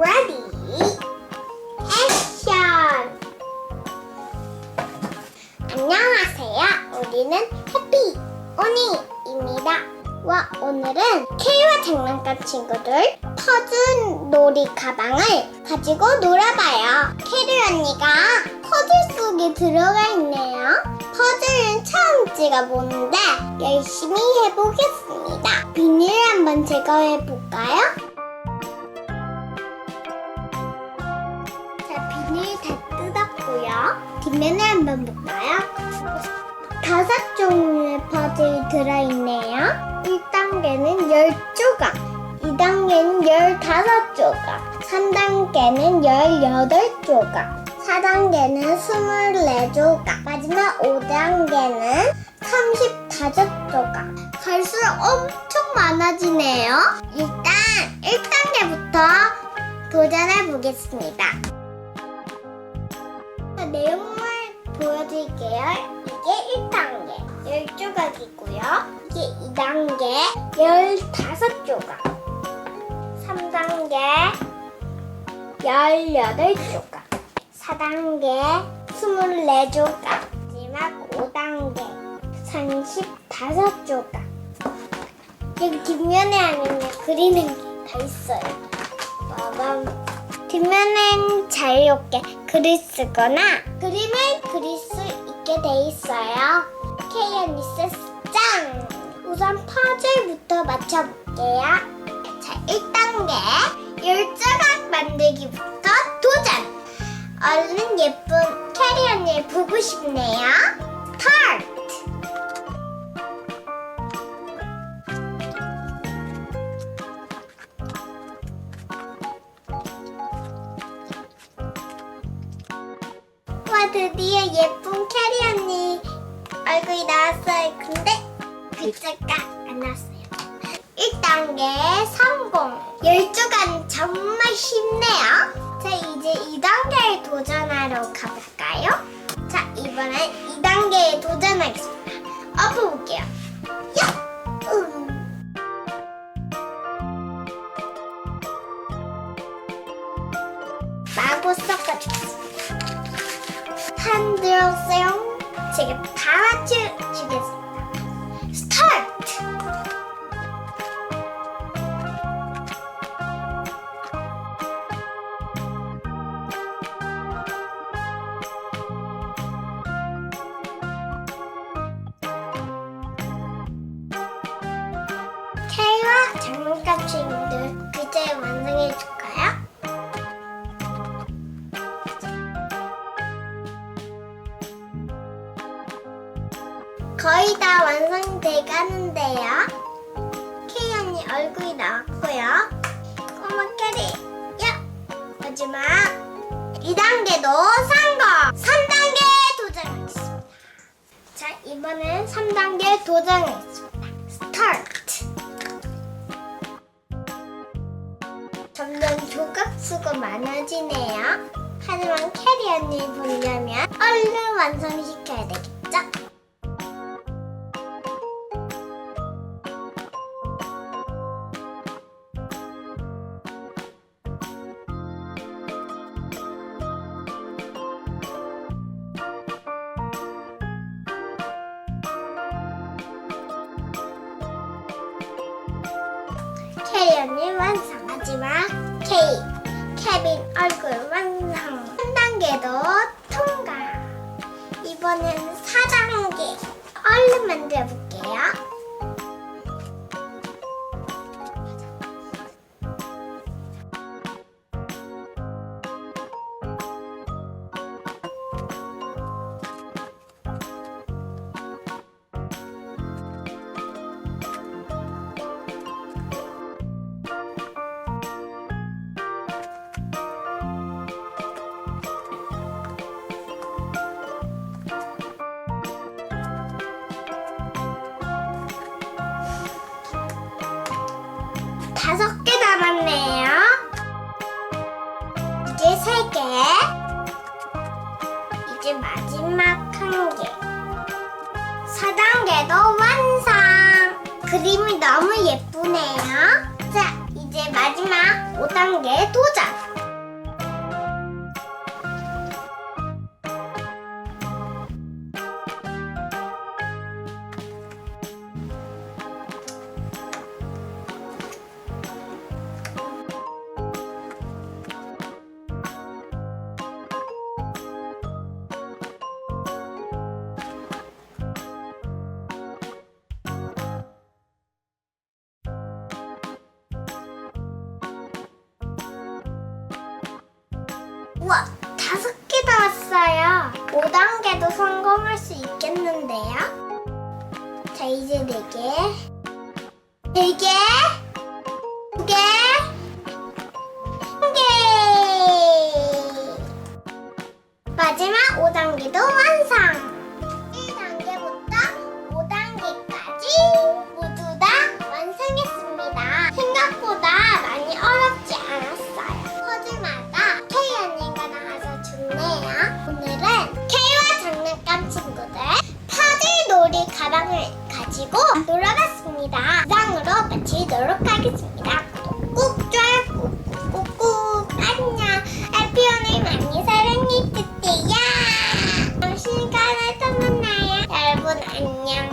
ready, action! 안녕하세요. 우리는 해피 오니입니다. 와, 오늘은 K와 장난감 친구들 퍼즐 놀이 가방을 가지고 놀아봐요. 캐리 언니가 퍼즐 속에 들어가 있네요. 퍼즐은 처음 찍어보는데 열심히 해보겠습니다. 비닐 한번 제거해볼까요? 뒷면을 한번 볼까요? 다섯 종류의 퍼즐이 들어있네요. 1단계는 10조각, 2단계는 15조각, 3단계는 18조각, 4단계는 24조각, 마지막 5단계는 35조각. 갈수록 엄청 많아지네요. 일단 1단계부터 도전해 보겠습니다. 내용을 보여드릴게요. 이게 1단계 10조각이고요. 이게 2단계 15조각 3단계 18조각 4단계 24조각 마지막 5단계 35조각 여기 뒷면에 아니면 그리는 게 다 있어요. 빠밤. 뒷면엔 자유롭게 글을 쓰거나 그림을 그릴 수 있게 돼 있어요. 케이언니스 짱! 우선 퍼즐부터 맞춰볼게요. 자, 1단계 열조각 만들기부터 도전! 얼른 예쁜 캐리 언니를 보고 싶네요. 드디어 예쁜 캐리 언니 얼굴이 나왔어요. 근데 글자가 안 나왔어요. 1단계 성공. 10주간 정말 쉽네요. 자 이제 2단계에 도전하러 가볼까요? 자 이번엔 2단계에 도전하겠습니다. 엎어볼게요. 한 들었어요. 제가 다 맞춰주겠습니다. 다 완성돼 가는데요. K 언니 얼굴이 나왔고요. 꼬마 캐리, 야! 마지막 2단계도 성공! 3단계 도전하겠습니다. 자, 이번엔 3단계 도전하겠습니다. 스타트! 점점 조각 수가 많아지네요. 하지만 캐리 언니 보려면 얼른 완성시켜야 되겠죠? K 언니 완성 마지막 K 다섯 개 남았네요. 이제 세 개. 이제 마지막 한 개. 4단계도 완성! 그림이 너무 예쁘네요. 자, 이제 마지막 5단계 도전! 우와, 다섯 개 나왔어요. 5단계도 성공할 수 있겠는데요? 자, 이제 4개. 4개! 가지고 놀아봤습니다. 이상으로 마치도록 하겠습니다. 꾹 좋아요 꾹꾹꾹꾹 안녕. 해피언을 많이 사랑해주세요. 다음 시간에 또 만나요. 여러분 안녕.